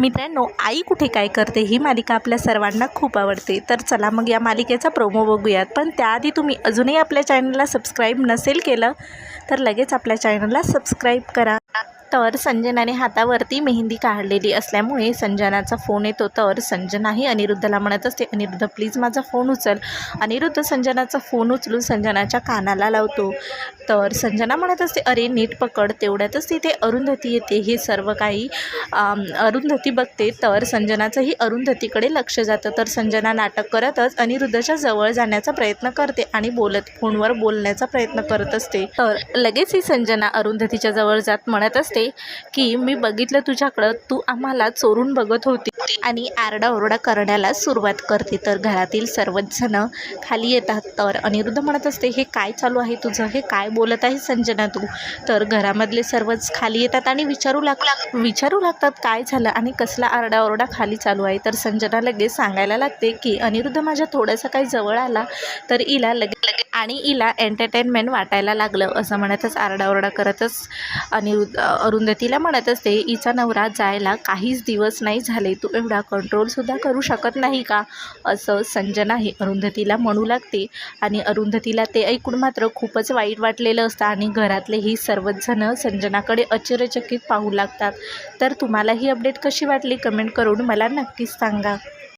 मित्रांनो आई कुठे काय करते ही मालिका आपल्या सर्वांना खूप आवडते. तर चला मग या मालिकेचा प्रोमो बघूयात. पण त्याआधी तुम्ही अजूनही आपल्या चॅनलला सबस्क्राईब नसेल केलं तर लगेच आपल्या चॅनलला सबस्क्राईब करा. तर संजनाने हातावरती मेहंदी काढलेली असल्यामुळे संजनाचा फोन येतो. तर संजनाही अनिरुद्धला म्हणत असते अनिरुद्ध प्लीज माझा फोन उचल. अनिरुद्ध संजनाचा फोन उचलून संजनाच्या कानाला लावतो. तर संजना म्हणत असते अरे नीट पकड. तेवढ्यातच तिथे अरुंधती येते. हे सर्व काही अरुंधती बघते. तर संजनाचंही अरुंधतीकडे लक्ष जातं. तर संजना नाटक करतच अनिरुद्धच्या जवळ जाण्याचा प्रयत्न करते आणि बोलत फोनवर बोलण्याचा प्रयत्न करत असते. तर लगेच ही संजना अरुंधतीच्या जवळ जात म्हणत असते की मी बघितलं तुझ्याकडं तू आम्हाला चोरून बघत होती. आणि आरडाओरडा करण्याला सुरुवात करते. तर घरातील सर्वच जणं खाली येतात. तर अनिरुद्ध म्हणत असते हे काय चालू आहे तुझं? हे काय बोलत आहे संजना तू? तर घरामधले सर्वच खाली येतात आणि विचारू लाग विचारू लागतात काय झालं आणि कसला आरडाओरडा खाली चालू आहे? तर संजना लगेच सांगायला लागते की अनिरुद्ध माझ्या थोडंसं काही जवळ आला तर इला लगे आणि इला एंटरटेनमेंट वाटायला लागलं असं म्हणतच आरडाओरडा करतच अनिरुद्ध अरुंधतीला म्हणत असते हिचा नवरा जायला काहीच दिवस नाही झाले. तू एवढा कंट्रोलसुद्धा करू शकत नाही का? असं संजना ही अरुंधतीला म्हणू लागते. आणि अरुंधतीला ते ऐकून मात्र खूपच वाईट वाटलेलं असतं. आणि घरातलेही सर्वजण सर्वच संजनाकडे आश्चर्यचकित पाहू लागतात. तर तुम्हाला ही अपडेट कशी वाटली? कमेंट करून मला नक्कीच सांगा.